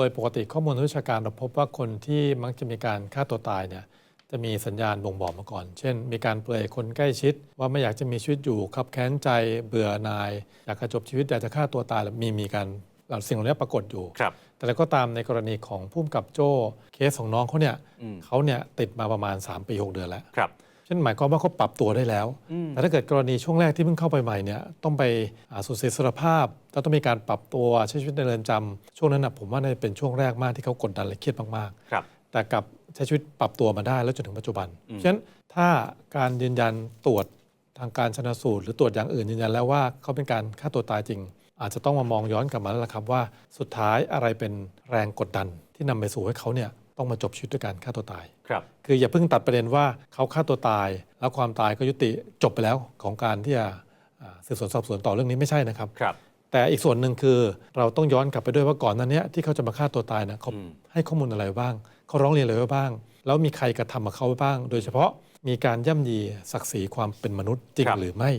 โดยปกติข้อมูลทางวิชาการเราพบว่าคนที่มักจะมีการฆ่าตัวตายเนี่ยจะมีสัญญาณบ่งบอกมาก่อน เช่น มีการเปลยคนใกล้ชิด ว่าไม่อยากจะมีชีวิตอยู่ขับแค้นใจเบื่อหน่าย อยากจะจบชีวิตอยากจะฆ่าตัวตายแล้วมีมีการสิ่งเหล่านี้ปรากฏอยู่ครับแต่แล้วก็ตามในกรณีของผู้กำกับโจ้เคสของน้องเขาเนี่ยอืมเขาเนี่ยติดมาประมาณ 3 ปี 6 เดือนแล้วครับเช่นหมายความว่าเขาปรับตัวได้แล้วอืมแต่ถ้าเกิดกรณีช่วงแรกที่เพิ่งเข้าไปใหม่เนี่ยต้องไปอ่าสูญเสียอิสรภาพแล้วต้องมีการปรับตัวใช้ชีวิตในเรือนจำช่วงนั้นนะผมว่าน่าจะเป็นช่วงแรกมากที่เขากดดันและเครียดมากครับๆแต่กลับใช้ชีวิตปรับตัวมาได้แล้วจนถึงปัจจุบันอืมฉะนั้นถ้าการยืนยันตรวจทางการชนสูตร หรือตรวจอย่างอื่นยืนยันแล้วว่าเขาเป็นการฆ่าตัวตายจริง อาจจะต้องมามองย้อนกลับมาแล้วล่ะครับว่าสุดท้ายอะไรเป็นแรงกดดันที่นำไปสู่ให้เขาเนี่ย ต้องมาจบชีวิตด้วยการฆ่าตัวตาย ครับ คืออย่าเพิ่งตัดประเด็นว่าเขาฆ่าตัวตาย แล้วความตายก็ยุติจบไปแล้วของการที่จะอ่าสืบสวนสอบสวนต่อเรื่องนี้ไม่ใช่นะครับ ครับ แต่อีกส่วนหนึ่งคือเราต้องย้อนกลับไปด้วยว่าก่อนหนั้นเนี้ยที่เขาจะมาฆ่าตัวตายนะเขาอืม ให้ข้อมูลอะไรบ้าง เขาร้องเรียนอะไรไว้บ้าง แล้วมีใครกระทำกับเขาไว้บ้าง โดยเฉพาะมีการย่ำยีศักดิ์ศรีความเป็นมนุษย์จริงหรือไม่